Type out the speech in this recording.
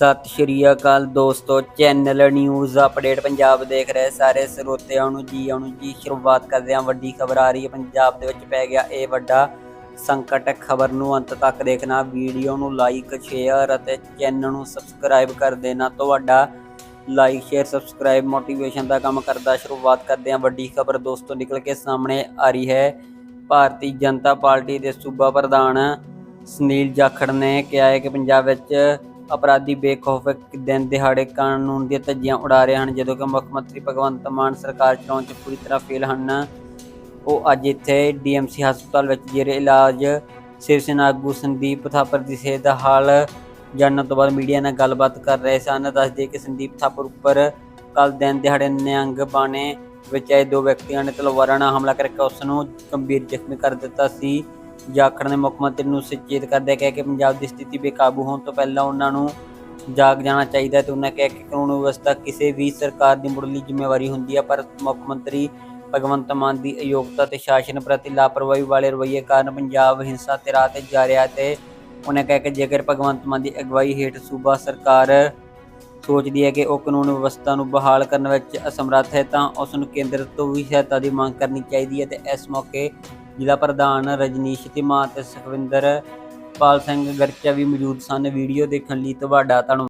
ਸਤਿ ਸ਼੍ਰੀ ਅਕਾਲ ਦੋਸਤੋ channel news update Punjab ਦੇਖ ਰਹੇ ਸਾਰੇ ਸਰੋਤਿਆਂ ਨੂੰ ਜੀ, ਆਉਣ ਜੀ, ਸ਼ੁਰੂਆਤ ਕਰਦੇ ਹਾਂ। ਵੱਡੀ ਖਬਰ ਆ ਰਹੀ ਹੈ, ਪੰਜਾਬ ਦੇ ਵਿੱਚ ਪੈ ਗਿਆ ਇਹ ਵੱਡਾ ਸੰਕਟ। ਖਬਰ ਨੂੰ ਅੰਤ ਤੱਕ ਦੇਖਣਾ, ਵੀਡੀਓ ਨੂੰ ਲਾਈਕ ਸ਼ੇਅਰ ਅਤੇ ਚੈਨਲ ਨੂੰ ਸਬਸਕ੍ਰਾਈਬ ਕਰ ਦੇਣਾ। ਤੁਹਾਡਾ ਲਾਈਕ ਸ਼ੇਅਰ ਸਬਸਕ੍ਰਾਈਬ ਮੋਟੀਵੇਸ਼ਨ ਦਾ ਕੰਮ ਕਰਦਾ ਸ਼ੁਰੂਆਤ ਕਰਦੇ ਹਾਂ। ਵੱਡੀ ਖਬਰ ਦੋਸਤੋ, ਨਿਕਲ ਕੇ ਸਾਹਮਣੇ ਆ ਰਹੀ ਹੈ। ਭਾਰਤੀ ਜਨਤਾ ਪਾਰਟੀ ਦੇ ਸੂਬਾ ਪ੍ਰਧਾਨ ਸੁਨੀਲ ਜਾਖੜ ਨੇ ਕਿਹਾ ਹੈ ਕਿ ਪੰਜਾਬ ਵਿੱਚ ਅਪਰਾਧੀ ਬੇਖੌਫ ਦਿਨ ਦਿਹਾੜੇ ਕਾਨੂੰਨ ਦੀਆਂ ਧੱਜੀਆਂ ਉਡਾ ਰਹੇ ਹਨ, ਜਦੋਂ ਕਿ ਮੁੱਖ ਮੰਤਰੀ ਭਗਵੰਤ ਮਾਨ ਸਰਕਾਰ ਚਲਾਉਣ 'ਚ ਪੂਰੀ ਤਰ੍ਹਾਂ ਫੇਲ ਹਨ। ਉਹ ਅੱਜ ਇੱਥੇ ਡੀਐਮਸੀ ਹਸਪਤਾਲ ਵਿੱਚ ਜਿਹੜੇ ਇਲਾਜ ਸ਼ਿਵ ਸੈਨਾ ਆਗੂ ਸੰਦੀਪ ਥਾਪਰ ਦੀ ਸਿਹਤ ਦਾ ਹਾਲ ਜਾਣਨ ਤੋਂ ਬਾਅਦ ਮੀਡੀਆ ਨਾਲ ਗੱਲਬਾਤ ਕਰ ਰਹੇ ਸਨ। ਦੱਸਦੇ ਕਿ ਸੰਦੀਪ ਥਾਪਰ ਉੱਪਰ ਕੱਲ ਦਿਨ ਦਿਹਾੜੇ ਨਿਹੰਗ ਬਾਣੇ ਵਿੱਚ ਆਏ ਦੋ ਵਿਅਕਤੀਆਂ ਨੇ ਤਲਵਾਰਾਂ ਨਾਲ ਹਮਲਾ ਕਰਕੇ ਉਸ ਨੂੰ ਗੰਭੀਰ ਜ਼ਖਮੀ ਕਰ ਦਿੱਤਾ ਸੀ। ਜਾਖੜ ਨੇ ਮੁੱਖ ਮੰਤਰੀ ਨੂੰ ਸੁਚੇਤ ਕਰਦਿਆਂ ਕਿਹਾ ਕਿ ਪੰਜਾਬ ਦੀ ਸਥਿਤੀ ਬੇਕਾਬੂ ਹੋਣ ਤੋਂ ਪਹਿਲਾਂ ਉਹਨਾਂ ਨੂੰ ਜਾਗ ਜਾਣਾ ਚਾਹੀਦਾ ਹੈ ਤੇ ਉਹਨਾਂ ਕਿਹਾ ਕਿ ਕਾਨੂੰਨ ਵਿਵਸਥਾ ਕਿਸੇ ਵੀ ਸਰਕਾਰ ਦੀ ਮੁੱਢਲੀ ਜ਼ਿੰਮੇਵਾਰੀ ਹੁੰਦੀ ਹੈ, ਪਰ ਮੁੱਖ ਮੰਤਰੀ ਭਗਵੰਤ ਮਾਨ ਦੀ ਅਯੋਗਤਾ ਤੇ ਸ਼ਾਸਨ ਪ੍ਰਤੀ ਲਾਪਰਵਾਹੀ ਵਾਲੇ ਰਵੱਈਏ ਕਾਰਨ ਪੰਜਾਬ ਹਿੰਸਾ ਤੇ ਰਾਹ ਤੇ ਜਾ ਰਿਹਾ ਹੈ ਤੇ ਉਹਨੇ ਕਿਹਾ ਕਿ ਜੇਕਰ ਭਗਵੰਤ ਮਾਨ ਦੀ ਅਗਵਾਈ ਹੇਠ ਸੂਬਾ ਸਰਕਾਰ ਸੋਚਦੀ ਹੈ ਕਿ ਉਹ ਕਾਨੂੰਨ ਵਿਵਸਥਾ ਨੂੰ ਬਹਾਲ ਕਰਨ ਵਿੱਚ ਅਸਮਰੱਥ ਹੈ, ਤਾਂ ਉਸ ਨੂੰ ਕੇਂਦਰ ਤੋਂ ਵੀ ਸਹਾਇਤਾ ਦੀ ਮੰਗ ਕਰਨੀ ਚਾਹੀਦੀ ਹੈ ਤੇ ਇਸ ਮੌਕੇ ਜ਼ਿਲ੍ਹਾ ਪ੍ਰਧਾਨ ਰਜਨੀਸ਼ ਧੀਮਾ ਅਤੇ ਸੁਖਵਿੰਦਰ ਪਾਲ ਸਿੰਘ ਗਰਚਾ ਵੀ ਮੌਜੂਦ ਸਨ। ਵੀਡੀਓ ਦੇਖਣ ਲਈ ਤੁਹਾਡਾ ਧੰਨਵਾਦ।